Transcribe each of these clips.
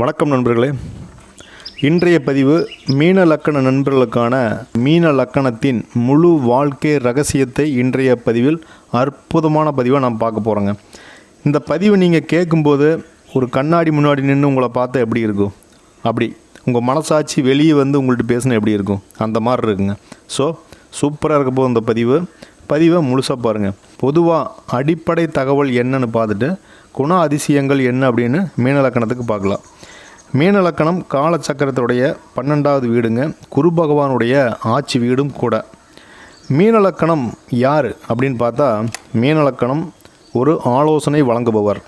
வணக்கம் நண்பர்களே. இன்றைய பதிவு மீன லக்கண நண்பர்களுக்கான மீன லக்கணத்தின் முழு வாழ்க்கை ரகசியத்தை இன்றைய பதிவில் அற்புதமான பதிவாக நாம் பார்க்க போகிறோங்க இந்த பதிவை நீங்கள் கேட்கும்போது ஒரு கண்ணாடி முன்னாடி நின்று உங்களை பார்த்தா எப்படி இருக்கும்? அப்படி. உங்கள் மனசாட்சி வெளியே வந்து உங்கள்கிட்ட பேசினா எப்படி இருக்கும்? அந்த மாதிரி இருக்குங்க. ஸோ சூப்பராக இருக்க போது இந்த பதிவு. பதிவை முழுசாக பாருங்கள் பொதுவாக அடிப்படை தகவல் என்னன்னு பார்த்துட்டு குண அதிசயங்கள் என்ன அப்படின்னு மீனலக்கணத்துக்கு பார்க்கலாம். மீனலக்கணம் காலச்சக்கரத்துடைய பன்னெண்டாவது வீடுங்க. குரு பகவானுடைய ஆட்சி வீடும் கூட. மீனலக்கணம் யார் அப்படின்னு பார்த்தா மீனலக்கணம் ஒரு ஆலோசனை வழங்குபவர்.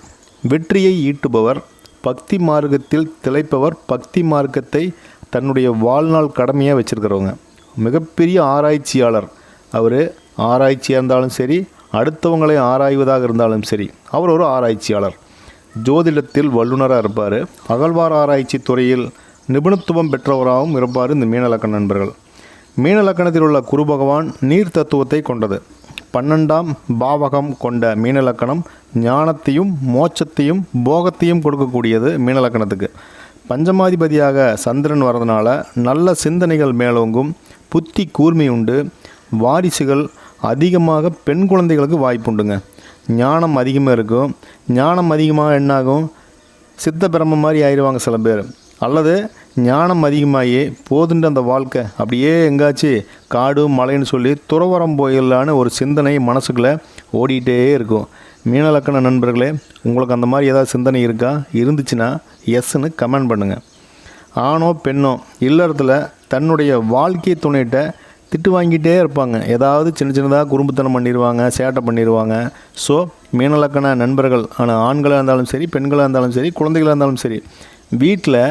வெற்றியை ஈட்டுபவர் பக்தி மார்க்கத்தில் திளைப்பவர் பக்தி மார்க்கத்தை தன்னுடைய வாழ்நாள் கடமையாக வச்சுருக்கிறவங்க. மிகப்பெரிய ஆராய்ச்சியாளர். அவர் ஆராய்ச்சியாக இருந்தாலும் சரி அடுத்தவங்களை ஆராய்வதாக இருந்தாலும் சரி அவர் ஒரு ஆராய்ச்சியாளர். ஜோதிடத்தில் வல்லுநராக இருப்பார். அகழ்வார் ஆராய்ச்சி துறையில் நிபுணத்துவம் பெற்றவராகவும் இருப்பார் இந்த மீனலக்கண நண்பர்கள். மீனலக்கணத்தில் உள்ள குரு பகவான் நீர் தத்துவத்தை கொண்டது. பன்னெண்டாம் பாவகம் கொண்ட மீனலக்கணம் ஞானத்தையும் மோட்சத்தையும் போகத்தையும் கொடுக்கக்கூடியது மீனலக்கணத்துக்கு பஞ்சமாதிபதியாக சந்திரன் வரதுனால நல்ல சிந்தனைகள் மேலோங்கும் புத்தி கூர்மை உண்டு வாரிசுகள் அதிகமாக பெண் குழந்தைகளுக்கு வாய்ப்புண்டுங்க. ஞானம் அதிகமாக இருக்கும். ஞானம் அதிகமாக என்னாகும்? சித்த பிரம்ம மாதிரி ஆயிடுவாங்க சில பேர். அல்லது ஞானம் அதிகமாகி போதுன்ற அந்த வாழ்க்கை அப்படியே எங்காச்சு காடு மலைன்னு சொல்லி துறவரம் போயிடலான்னு ஒரு சிந்தனை மனசுக்குள்ளே ஓடிட்டே இருக்கும். மீனலக்கண நண்பர்களே உங்களுக்கு அந்த மாதிரி ஏதாவது சிந்தனை இருக்கா? இருந்துச்சுன்னா எஸ்ன்னு கமெண்ட் பண்ணுங்கள் ஆணோ பெண்ணோ இல்லறத்தில் தன்னுடைய வாழ்க்கை துணையிட்ட திட்டு வாங்கிட்டே இருப்பாங்க. ஏதாவது சின்ன சின்னதாக குறும்புத்தனம் பண்ணிடுவாங்க சேட்டை பண்ணிடுவாங்க ஸோ மீனலக்கண நண்பர்கள் ஆனால் ஆண்களாக இருந்தாலும் சரி பெண்களாக இருந்தாலும் சரி குழந்தைகளாக இருந்தாலும் சரி வீட்டில்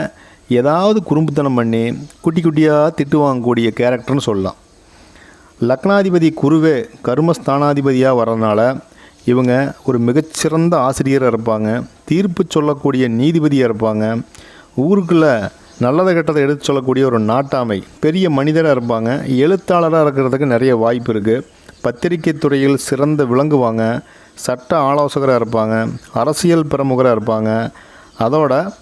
ஏதாவது குறும்புத்தனம் பண்ணி குட்டி குட்டியாக திட்டு வாங்கக்கூடிய கேரக்டர்னு சொல்லலாம். லக்னாதிபதி குருவே கர்மஸ்தானாதிபதியாக வர்றதுனால இவங்க ஒரு மிகச்சிறந்த ஆசிரியராக இருப்பாங்க. தீர்ப்பு சொல்லக்கூடிய நீதிபதியாக இருப்பாங்க. ஊருக்குள்ளே நல்லதை கெட்டதை எடுத்து சொல்லக்கூடிய ஒரு நாட்டாமை. பெரிய மனிதராக இருப்பாங்க. எழுத்தாளராக இருக்கிறதுக்கு நிறைய வாய்ப்பு இருக்குது பத்திரிகை துறையில் சிறந்த விளங்குவாங்க. சட்ட ஆலோசகராக இருப்பாங்க. அரசியல் பிரமுகராக இருப்பாங்க. அதோட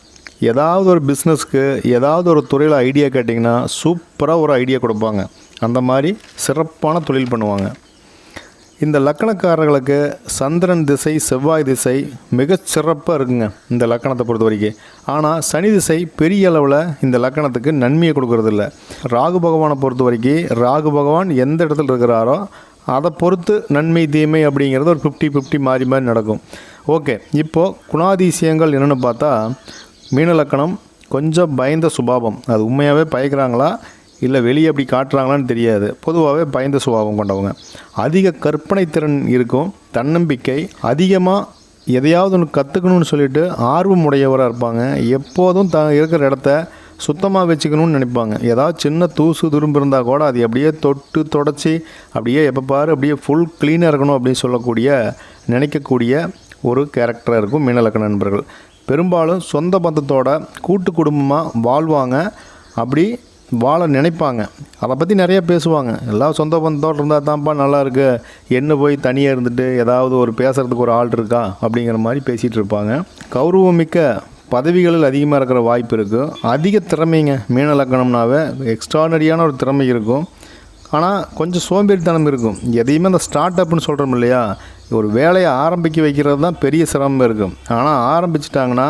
ஏதாவது ஒரு பிஸ்னஸ்க்கு ஏதாவது ஒரு துறையில் ஐடியா கேட்டிங்கன்னா சூப்பராக ஒரு ஐடியா கொடுப்பாங்க. அந்த மாதிரி சிறப்பான தொழில் பண்ணுவாங்க. இந்த லக்கணக்காரர்களுக்கு சந்திரன் திசை செவ்வாய் திசை மிக சிறப்பாக இருக்குங்க இந்த லக்கணத்தை பொறுத்த வரைக்கும். ஆனால் சனி திசை பெரிய அளவில் இந்த லக்கணத்துக்கு நன்மையை கொடுக்கறதில்ல. ராகு பகவானை பொறுத்த வரைக்கும் ராகு பகவான் எந்த இடத்துல இருக்கிறாரோ அதை பொறுத்து நன்மை தீமை அப்படிங்கிறது ஒரு ஃபிஃப்டி ஃபிஃப்டி மாறி மாறி நடக்கும். ஓகே இப்போது குணாதிசயங்கள் என்னென்னு பார்த்தா மீனலக்கணம் கொஞ்சம் பயந்த சுபாவம். அது உண்மையாகவே பயக்கிறாங்களா? இல்லை வெளியே அப்படி காட்டுறாங்களான்னு தெரியாது. பொதுவாகவே பயந்த சுபாவம் கொண்டவங்க. அதிக கற்பனை திறன் இருக்கும் தன்னம்பிக்கை அதிகமாக எதையாவது ஒன்று கற்றுக்கணும்னு சொல்லிட்டு ஆர்வம் உடையவராக இருப்பாங்க. எப்போதும் த இருக்கிற இடத்த சுத்தமாக வச்சுக்கணும்னு நினைப்பாங்க. ஏதாவது சின்ன தூசு துரும்பு இருந்தால் கூட அது அப்படியே தொட்டு தொடச்சி அப்படியே எப்போ பாரு அப்படியே ஃபுல் க்ளீனாக இருக்கணும் அப்படின்னு சொல்லக்கூடிய நினைக்கக்கூடிய ஒரு கேரக்டராக இருக்கும் மீனலக்க நண்பர்கள். பெரும்பாலும் சொந்த பந்தத்தோட கூட்டு குடும்பமாக வாழ்வாங்க. அப்படி வாழ நினைப்பாங்க. அதை பற்றி நிறைய பேசுவாங்க. எல்லாம் சொந்த பந்தத்தோடு இருந்தால் தான்ப்பா நல்லா இருக்கு. என்ன போய் தனியாக இருந்துட்டு ஏதாவது ஒரு பேசுகிறதுக்கு ஒரு ஆள் இருக்கா? அப்படிங்கிற மாதிரி பேசிகிட்டு இருப்பாங்க. கௌரவமிக்க பதவிகளில் அதிகமாக இருக்கிற வாய்ப்பு இருக்குது அதிக திறமைங்க. மீன லக்கணம்னாவே எக்ஸ்ட்ரானரியான ஒரு திறமை இருக்கும். ஆனால் கொஞ்சம் சோம்பேறித்தனம் இருக்கும். எதையுமே அந்த ஸ்டார்ட் அப்னு சொல்கிறோம் இல்லையா? ஒரு வேலையை ஆரம்பிக்க வைக்கிறது தான் பெரிய சிரமம் இருக்கும் ஆனால் ஆரம்பிச்சிட்டாங்கன்னா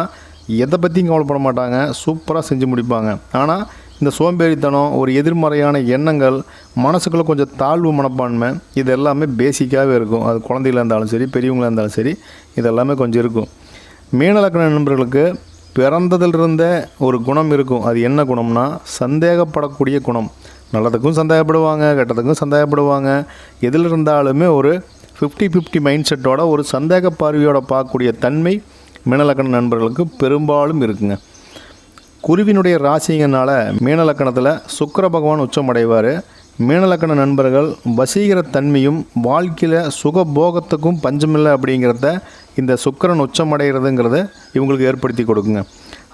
எதை பற்றியும் கவலைப்பட மாட்டாங்க. சூப்பராக செஞ்சு முடிப்பாங்க. ஆனால் இந்த சோம்பேறித்தனம் ஒரு எதிர்மறையான எண்ணங்கள் மனசுக்குள்ளே கொஞ்சம் தாழ்வு மனப்பான்மை இது எல்லாமே பேசிக்காகவே இருக்கும். அது குழந்தைகளாக இருந்தாலும் சரி பெரியவங்களாக இருந்தாலும் சரி இது எல்லாமே கொஞ்சம் இருக்கும். மீனலக்கண நண்பர்களுக்கு பிறந்ததிலிருந்தே ஒரு குணம் இருக்கும். அது என்ன குணம்னா சந்தேகப்படக்கூடிய குணம். நல்லதுக்கும் சந்தேகப்படுவாங்க கெட்டதுக்கும் சந்தேகப்படுவாங்க. எதில் இருந்தாலுமே ஒரு ஃபிஃப்டி ஃபிஃப்டி மைண்ட் செட்டோட ஒரு சந்தேக பார்வையோட பார்க்கக்கூடிய தன்மை மீனலக்கண நண்பர்களுக்கு பெரும்பாலும் இருக்குங்க. குருவினுடைய ராசிங்கனால மீனலக்கணத்தில் சுக்கிர பகவான் உச்சமடைவார். மீனலக்கண நண்பர்கள் வசீகர தன்மையும் வாழ்க்கையில் சுகபோகத்துக்கும் பஞ்சமில்லை அப்படிங்கிறத இந்த சுக்கிரன் உச்சமடைகிறதுங்கிறத இவங்களுக்கு ஏற்படுத்தி கொடுக்குங்க.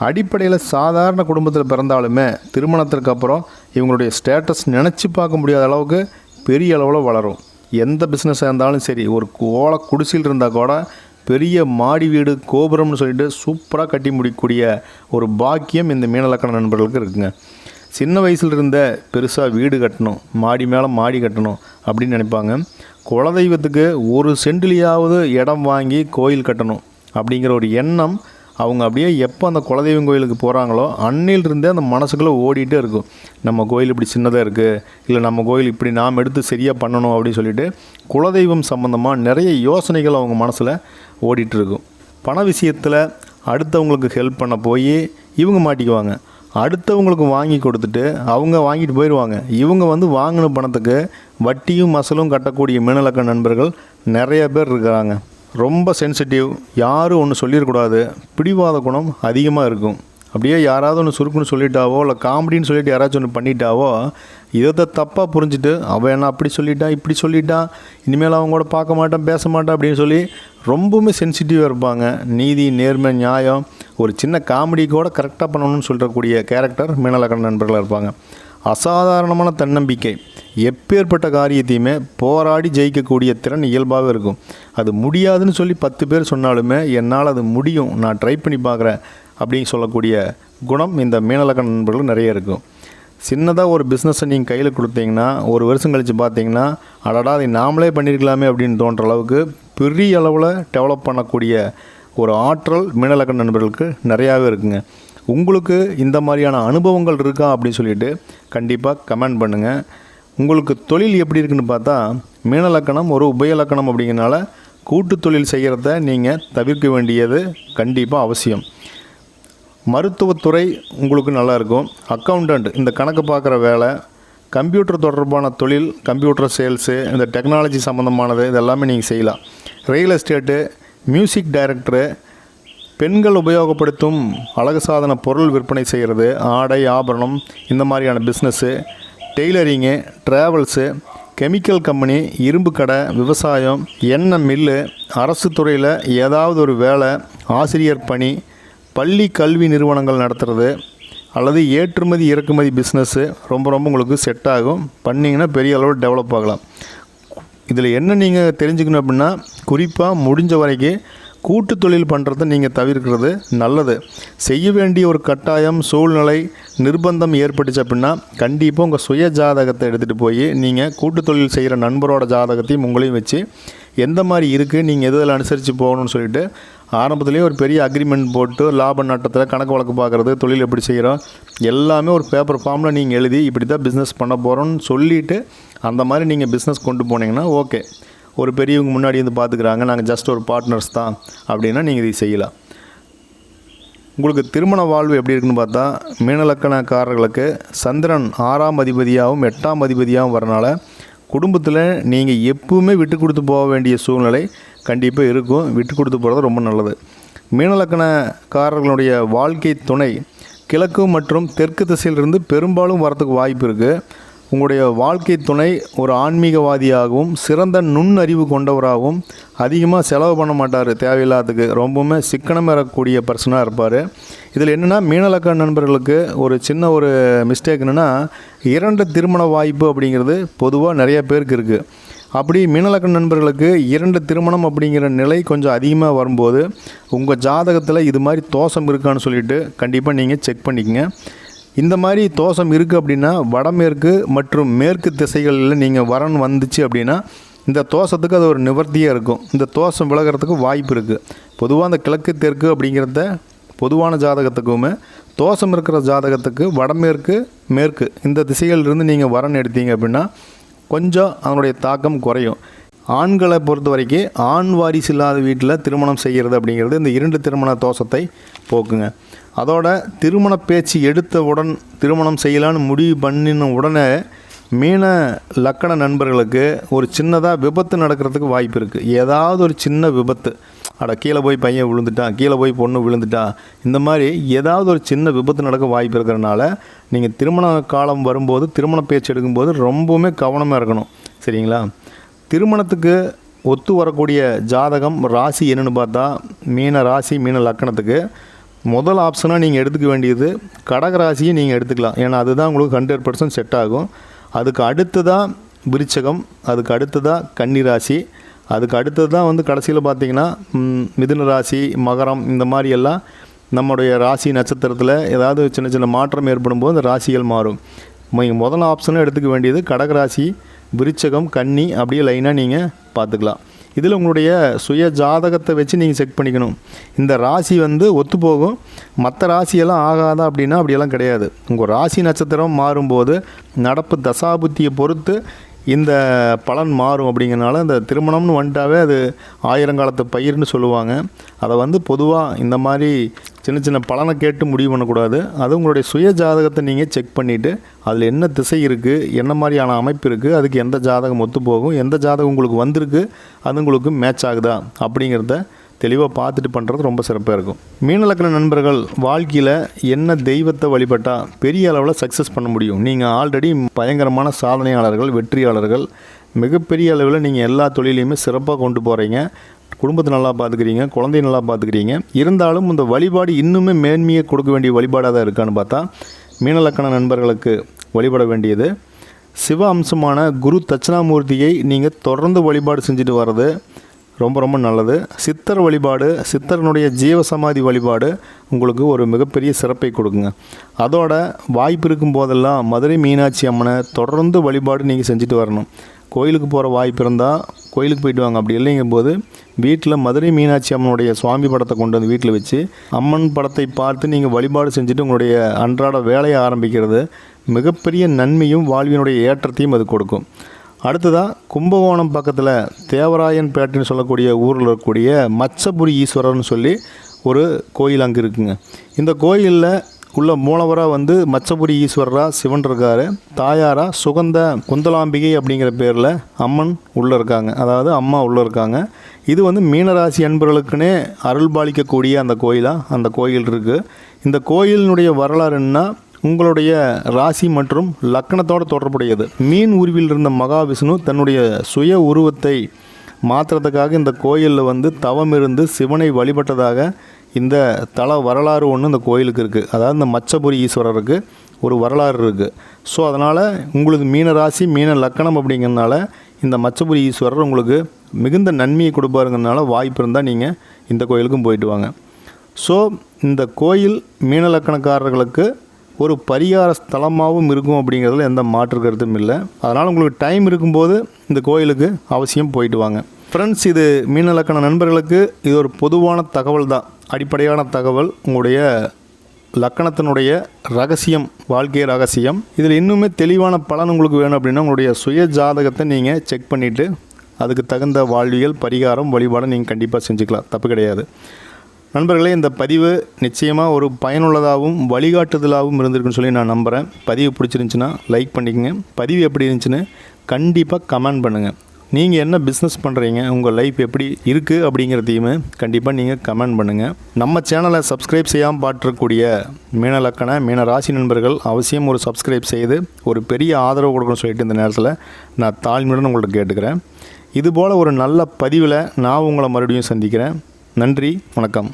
அடிப்படையில் சாதாரண குடும்பத்தில் பிறந்தாலுமே திருமணத்திற்கு அப்புறம் இவங்களுடைய ஸ்டேட்டஸ் நினச்சி பார்க்க முடியாத அளவுக்கு பெரிய அளவில் வளரும். எந்த பிஸ்னஸாக இருந்தாலும் சரி ஒரு ஓலை குடிசையில் இருந்தால் கூட பெரிய மாடி வீடு கோபுரம்னு சொல்லிட்டு சூப்பராக கட்டி முடிக்கக்கூடிய ஒரு பாக்கியம் இந்த மீனலக்கண நண்பர்களுக்கு இருக்குங்க. சின்ன வயசுல இருந்த பெருசாக வீடு கட்டணும் மாடி மேலே மாடி கட்டணும் அப்படின்னு நினைப்பாங்க. குலதெய்வத்துக்கு ஒரு சென்டிலியாவது இடம் வாங்கி கோயில் கட்டணும் அப்படிங்கிற ஒரு எண்ணம் அவங்க அப்படியே எப்போ அந்த குலதெய்வம் கோயிலுக்கு போகிறாங்களோ அன்னையிலிருந்தே அந்த மனசுக்குள்ளே ஓடிட்டே இருக்கும். நம்ம கோயில் இப்படி சின்னதாக இருக்குது இல்லை நம்ம கோயில் இப்படி நாம் எடுத்து சரியாக பண்ணணும் அப்படின்னு சொல்லிட்டு குலதெய்வம் சம்மந்தமாக நிறைய யோசனைகள் அவங்க மனசில் ஓடிட்டுருக்கும். பண விஷயத்தில் அடுத்தவங்களுக்கு ஹெல்ப் பண்ண போய் இவங்க மாட்டிக்குவாங்க. அடுத்தவங்களுக்கு வாங்கி கொடுத்துட்டு அவங்க வாங்கிட்டு போயிடுவாங்க இவங்க வந்து வாங்கின பணத்துக்கு வட்டியும் மசலும் கட்டக்கூடிய மீனலக்க நண்பர்கள் நிறைய பேர் இருக்கிறாங்க. ரொம்ப சென்சிட்டிவ் யாரும் ஒன்று சொல்லிடக்கூடாது. பிடிவாத குணம் அதிகமாக இருக்கும். அப்படியே யாராவது ஒன்று சுருக்குன்னு சொல்லிட்டாவோ இல்லை காமெடின்னு சொல்லிட்டு யாராச்சும் ஒன்று பண்ணிட்டாவோ இதை தப்பாக புரிஞ்சுட்டு அவன் என்ன அப்படி சொல்லிட்டான் இப்படி சொல்லிட்டான் இனிமேல் அவங்க கூட பார்க்க மாட்டான் பேச மாட்டான் அப்படின்னு சொல்லி ரொம்பவுமே சென்சிட்டிவாக இருப்பாங்க. நீதி நேர்மை நியாயம். ஒரு சின்ன காமெடி கூட கரெக்டாக பண்ணணும்னு சொல்கிறக்கூடிய கேரக்டர் மீனலக்கண நண்பர்களாக இருப்பாங்க. அசாதாரணமான தன்னம்பிக்கை. எப்பேற்பட்ட காரியத்தையுமே போராடி ஜெயிக்கக்கூடிய திறன் இயல்பாகவே இருக்கும். அது முடியாதுன்னு சொல்லி பத்து பேர் சொன்னாலுமே என்னால் அது முடியும். நான் ட்ரை பண்ணி பார்க்குறேன். அப்படின்னு சொல்லக்கூடிய குணம் இந்த மீனலக்கண நண்பர்கள் நிறைய இருக்கும். சின்னதாக ஒரு பிஸ்னஸை நீங்கள் கையில் கொடுத்தீங்கன்னா ஒரு வருஷம் கழித்து பார்த்தீங்கன்னா அடடா அதை நாமளே பண்ணியிருக்கலாமே அப்படின்னு தோன்ற அளவுக்கு பெரிய அளவில் டெவலப் பண்ணக்கூடிய ஒரு ஆற்றல் மீனலக்கண நண்பர்களுக்கு நிறையாவே இருக்குங்க. உங்களுக்கு இந்த மாதிரியான அனுபவங்கள் இருக்கா அப்படின்னு சொல்லிட்டு கண்டிப்பாக கமெண்ட் பண்ணுங்கள் உங்களுக்கு தொழில் எப்படி இருக்குன்னு பார்த்தா மீனலக்கணம் ஒரு உபயலக்கணம் அப்படிங்கிறனால கூட்டு தொழில் செய்கிறத நீங்கள் தவிர்க்க வேண்டியது கண்டிப்பாக அவசியம். மருத்துவத்துறை உங்களுக்கு நல்லாயிருக்கும். அக்கௌண்டண்ட் இந்த கணக்கு பார்க்குற வேலை கம்ப்யூட்டர் தொடர்பான தொழில் கம்ப்யூட்டர் சேல்ஸு இந்த டெக்னாலஜி சம்மந்தமானது இதெல்லாமே நீங்கள் செய்யலாம். ரியல் எஸ்டேட்டு மியூசிக் டைரக்டரு பெண்கள் உபயோகப்படுத்தும் அழகு சாதன பொருள் விற்பனை செய்கிறது ஆடை ஆபரணம் இந்த மாதிரியான business tailoring travels chemical company இரும்பு கடை விவசாயம் எண்ணெய் மில்லு அரசு துறையில் ஏதாவது ஒரு வேலை ஆசிரியர் பணி பள்ளி கல்வி நிறுவனங்கள் நடத்துகிறது அல்லது ஏற்றுமதி இறக்குமதி பிஸ்னஸ்ஸு ரொம்ப ரொம்ப உங்களுக்கு செட் ஆகும். பண்ணிங்கன்னா பெரிய அளவில் டெவலப் ஆகலாம். இதில் என்ன நீங்கள் தெரிஞ்சுக்கணும் அப்படின்னா குறிப்பாக முடிஞ்ச வரைக்கும் கூட்டு தொழில் பண்ணுறதை நீங்கள் தவிர்க்கிறது நல்லது. செய்ய வேண்டிய ஒரு கட்டாயம் சூழ்நிலை நிர்பந்தம் ஏற்பட்டுச்சு அப்படின்னா கண்டிப்பாக உங்கள் சுய ஜாதகத்தை எடுத்துகிட்டு போய் நீங்கள் கூட்டு தொழில் செய்கிற நண்பரோட ஜாதகத்தையும் உங்களையும் வச்சு எந்த மாதிரி இருக்குது நீங்கள் எதில் அனுசரித்து போகணும்னு சொல்லிட்டு ஆரம்பத்துலேயே ஒரு பெரிய அக்ரிமெண்ட் போட்டு லாப நட்டத்தில் கணக்கு வழக்கு பார்க்குறது தொழில் எப்படி செய்கிறோம் எல்லாமே ஒரு பேப்பர் ஃபார்மில் நீங்கள் எழுதி இப்படி தான் பிஸ்னஸ் பண்ண போகிறோன்னு சொல்லிவிட்டு அந்த மாதிரி நீங்கள் பிஸ்னஸ் கொண்டு போனீங்கன்னா ஓகே ஒரு பெரியவங்க முன்னாடி வந்து பார்த்துக்குறாங்க நாங்கள் ஜஸ்ட் ஒரு பார்ட்னர்ஸ் தான் அப்படின்னா நீங்கள் இதை செய்யலாம். உங்களுக்கு திருமண வாழ்வு எப்படி இருக்குன்னு பார்த்தா மீனலக்கணக்காரர்களுக்கு சந்திரன் ஆறாம் அதிபதியாகவும் எட்டாம் அதிபதியாகவும் வரனால குடும்பத்தில் நீங்கள் எப்பவுமே விட்டு கொடுத்து போக வேண்டிய சூழ்நிலை கண்டிப்பாக இருக்கும். விட்டு கொடுத்து போகிறது ரொம்ப நல்லது. மீனலக்கணக்காரர்களுடைய வாழ்க்கை துணை கிழக்கு மற்றும் தெற்கு திசையிலிருந்து பெரும்பாலும் வரத்துக்கு வாய்ப்பு இருக்குது உங்களுடைய வாழ்க்கை துணை ஒரு ஆன்மீகவாதியாகவும் சிறந்த நுண்ணறிவு கொண்டவராகவும் அதிகமாக செலவு பண்ண மாட்டார். தேவையில்லாததுக்கு ரொம்பவுமே சிக்கனம் இருக்கக்கூடிய பர்சனாக இருப்பார். இதில் என்னென்னா மீனலக்க நண்பர்களுக்கு ஒரு சின்ன ஒரு மிஸ்டேக் என்னென்னா இரண்டு திருமண வாய்ப்பு அப்படிங்கிறது பொதுவாக நிறைய பேருக்கு இருக்குது அப்படி மீனலக்க நண்பர்களுக்கு இரண்டு திருமணம் அப்படிங்கிற நிலை கொஞ்சம் அதிகமாக வரும்போது உங்கள் ஜாதகத்தில் இது மாதிரி தோஷம் இருக்கான்னு சொல்லிட்டு கண்டிப்பாக நீங்கள் செக் பண்ணிக்கங்க. இந்த மாதிரி தோஷம் இருக்குது அப்படின்னா வடமேற்கு மற்றும் மேற்கு திசைகளில் நீங்கள் வரன் வந்துச்சு அப்படின்னா இந்த தோஷத்துக்கு அது ஒரு நிவர்த்தியாக இருக்கும். இந்த தோஷம் விலகிறதுக்கு வாய்ப்பு இருக்குது பொதுவாக அந்த கிழக்கு தெற்கு அப்படிங்கிறத பொதுவான ஜாதகத்துக்குமே தோஷம் இருக்கிற ஜாதகத்துக்கு வடமேற்கு மேற்கு இந்த திசைகளிலிருந்து நீங்கள் வரன் எடுத்தீங்க அப்படின்னா கொஞ்சம் அதனுடைய தாக்கம் குறையும். ஆண்களை பொறுத்த வரைக்கும் ஆண் வாரிசு இல்லாத வீட்டில் திருமணம் செய்கிறது அப்படிங்கிறது இந்த இரண்டு திருமண தோஷத்தை போக்குங்க. அதோட திருமண பேச்சு எடுத்தவுடன் திருமணம் செய்யலான்னு முடிவு பண்ணின உடனே மீன லக்கண நண்பர்களுக்கு ஒரு சின்னதாக விபத்து நடக்கிறதுக்கு வாய்ப்பு இருக்குது ஏதாவது ஒரு சின்ன விபத்து. அட கீழே போய் பையன் விழுந்துட்டான் கீழே போய் பொண்ணு விழுந்துட்டா இந்த மாதிரி ஏதாவது ஒரு சின்ன விபத்து நடக்க வாய்ப்பு இருக்கிறனால நீங்கள் திருமண காலம் வரும்போது திருமண பேச்சு எடுக்கும்போது ரொம்பவுமே கவனமாக இருக்கணும். சரிங்களா? திருமணத்துக்கு ஒத்து வரக்கூடிய ஜாதகம் ராசி என்னென்னு பார்த்தா மீன ராசி மீன லக்கணத்துக்கு. முதல் ஆப்ஷனாக நீங்கள் எடுத்துக்க வேண்டியது கடக ராசியை நீங்கள் எடுத்துக்கலாம். ஏன்னா அதுதான் உங்களுக்கு ஹண்ட்ரட் பர்சன்ட் செட் ஆகும். அதுக்கு அடுத்ததாக விருச்சகம் அதுக்கு அடுத்ததாக கன்னி ராசி. அதுக்கு அடுத்தது தான் வந்து கடைசியில் பார்த்தீங்கன்னா மிதுன ராசி மகரம் இந்த மாதிரி எல்லாம் நம்முடைய ராசி நட்சத்திரத்தில் ஏதாவது சின்ன சின்ன மாற்றம் ஏற்படும் போது அந்த ராசிகள் மாறும். நீங்கள் முதல் ஆப்ஷனும் எடுத்துக்க வேண்டியது கடகராசி விருச்சகம் கன்னி அப்படியே லைனாக நீங்கள் பார்த்துக்கலாம். இதில் உங்களுடைய சுய ஜாதகத்தை வச்சு நீங்கள் செக் பண்ணிக்கணும். இந்த ராசி வந்து ஒத்து போகும். மற்ற ராசியெல்லாம் ஆகாதா அப்படின்னா அப்படியெல்லாம் கிடையாது. உங்கள் ராசி நட்சத்திரம் மாறும்போது நடப்பு தசாபுத்தியை பொறுத்து இந்த பலன் மாறும் அப்படிங்கிறனால இந்த திருமணம்னு வந்துட்டாவே அது ஆயிரங்காலத்து பயிர்னு சொல்லுவாங்க. அதை வந்து பொதுவாக இந்த மாதிரி சின்ன சின்ன பலனை கேட்டு முடிவு பண்ணக்கூடாது. அது உங்களுடைய சுய ஜாதகத்தை நீங்கள் செக் பண்ணிவிட்டு அதில் என்ன திசை இருக்குது என்ன மாதிரியான அமைப்பு இருக்குது அதுக்கு எந்த ஜாதகம் ஒத்து போகும் எந்த ஜாதகம் உங்களுக்கு வந்திருக்கு அது உங்களுக்கு மேட்ச் ஆகுதா அப்படிங்கிறத தெளிவாக பார்த்துட்டு பண்ணுறது ரொம்ப சிறப்பாக இருக்கும். மீனலக்கண நண்பர்கள் வாழ்க்கையில் என்ன தெய்வத்தை வழிபட்டால் பெரிய அளவில் சக்ஸஸ் பண்ண முடியும்? நீங்கள் ஆல்ரெடி பயங்கரமான சாதனையாளர்கள் வெற்றியாளர்கள் மிகப்பெரிய அளவில் நீங்கள் எல்லா தொழிலையுமே சிறப்பாக கொண்டு போகிறீங்க குடும்பத்தை நல்லா பார்த்துக்கிறீங்க குழந்தைய நல்லா பார்த்துக்கிறீங்க இருந்தாலும் இந்த வழிபாடு இன்னுமே மேன்மையை கொடுக்க வேண்டிய வழிபாடாக தான் இருக்கான்னு பார்த்தா மீனலக்கண நண்பர்களுக்கு வழிபட வேண்டியது. சிவ அம்சமான குரு தட்சிணாமூர்த்தியை நீங்கள் தொடர்ந்து வழிபாடு செஞ்சுட்டு வர்றது ரொம்ப ரொம்ப நல்லது. சித்தர் வழிபாடு சித்தரனுடைய ஜீவசமாதி வழிபாடு உங்களுக்கு ஒரு மிகப்பெரிய சிறப்பை கொடுக்குங்க. அதோட வாய்ப்பு இருக்கும் போதெல்லாம் மதுரை மீனாட்சி அம்மனை தொடர்ந்து வழிபாடு நீங்கள் செஞ்சுட்டு வரணும். கோயிலுக்கு போகிற வாய்ப்பு இருந்தால் கோயிலுக்கு போயிட்டு வாங்க. அப்படி இல்லைங்கும் போது வீட்டில் மதுரை மீனாட்சி அம்மனுடைய சுவாமி படத்தை கொண்டு வந்து வீட்டில் வச்சு அம்மன் படத்தை பார்த்து நீங்கள் வழிபாடு செஞ்சுட்டு உங்களுடைய அன்றாட வேலையை ஆரம்பிக்கிறது மிகப்பெரிய நன்மையும் வாழ்வினுடைய ஏற்றத்தையும் அது கொடுக்கும். அடுத்ததாக கும்பகோணம் பக்கத்தில் தேவராயன் பேட்டைன்னு சொல்லக்கூடிய ஊரில் இருக்கக்கூடிய மச்சபுரி ஈஸ்வரர்னு சொல்லி ஒரு கோயில் அங்கே இருக்குங்க. இந்த கோயிலில் உள்ள மூலவராக வந்து மச்சபுரி ஈஸ்வரராக சிவன் இருக்கார். தாயாராக சுகந்த குந்தலாம்பிகை அப்படிங்கிற பேரில் அம்மன் உள்ளே இருக்காங்க. அதாவது அம்மா உள்ளே இருக்காங்க. இது வந்து மீனராசி அன்பர்களுக்குன்னே அருள்பாலிக்கக்கூடிய அந்த கோயிலாக அந்த கோயில் இருக்குது இந்த கோயிலினுடைய வரலாறுன்னா உங்களுடைய ராசி மற்றும் லக்கணத்தோடு தொடர்புடையது. மீன் உருவில் இருந்த மகாவிஷ்ணு தன்னுடைய சுய உருவத்தை மாற்றுறதுக்காக இந்த கோயிலில் வந்து தவம் இருந்து சிவனை வழிபட்டதாக இந்த தல வரலாறு ஒன்று இந்த கோயிலுக்கு இருக்குது அதாவது இந்த மச்சபுரி ஈஸ்வரருக்கு ஒரு வரலாறு இருக்குது ஸோ அதனால் உங்களுக்கு மீன ராசி மீன லக்கணம் அப்படிங்கிறதுனால இந்த மச்சபுரி ஈஸ்வரர் உங்களுக்கு மிகுந்த நன்மையை கொடுப்பாருங்கிறதுனால வாய்ப்பு இருந்தால் நீங்கள் இந்த கோயிலுக்கும் போயிட்டு வாங்க. ஸோ இந்த கோயில் மீனலக்கணக்காரர்களுக்கு ஒரு பரிகார ஸ்தலமாகவும் இருக்கும் அப்படிங்கிறதுல எந்த மாற்று கருத்தும் இல்லை. அதனால் உங்களுக்கு டைம் இருக்கும்போது இந்த கோயிலுக்கு அவசியம் போயிட்டு வாங்க. ஃப்ரெண்ட்ஸ் இது மீனலக்கண நண்பர்களுக்கு இது ஒரு பொதுவான தகவல் தான். அடிப்படையான தகவல் உங்களுடைய லக்கணத்தினுடைய ரகசியம் வாழ்க்கை ரகசியம். இதில் இன்னுமே தெளிவான பலன் உங்களுக்கு வேணும் அப்படின்னா உங்களுடைய சுய ஜாதகத்தை நீங்கள் செக் பண்ணிவிட்டு அதுக்கு தகுந்த வாழ்வியல் பரிகாரம் வழிபாடை நீங்கள் கண்டிப்பாக செஞ்சுக்கலாம். தப்பு கிடையாது. நண்பர்களே இந்த பதிவு நிச்சயமாக ஒரு பயனுள்ளதாகவும் வழிகாட்டுதலாகவும் இருந்திருக்குன்னு சொல்லி நான் நம்புகிறேன் பதிவு பிடிச்சிருந்துச்சுன்னா லைக் பண்ணிக்கங்க. பதிவு எப்படி இருந்துச்சுன்னு கண்டிப்பாக கமெண்ட் பண்ணுங்கள் நீங்கள் என்ன பிஸ்னஸ் பண்ணுறீங்க உங்கள் லைஃப் எப்படி இருக்குது அப்படிங்கிறதையுமே கண்டிப்பாக நீங்கள் கமெண்ட் பண்ணுங்கள் நம்ம சேனலை சப்ஸ்கிரைப் செய்யாமல் பாட்டிருக்கக்கூடிய மீனலக்கண மீன ராசி நண்பர்கள் அவசியம் ஒரு சப்ஸ்கிரைப் செய்து ஒரு பெரிய ஆதரவு கொடுக்கணும்னு சொல்லிட்டு இந்த நேரத்தில் நான் தாழ்மையுடன் உங்கள்கிட்ட கேட்டுக்கிறேன். இதுபோல் ஒரு நல்ல பதிவில் நான் உங்களை மறுபடியும் சந்திக்கிறேன். நன்றி வணக்கம்.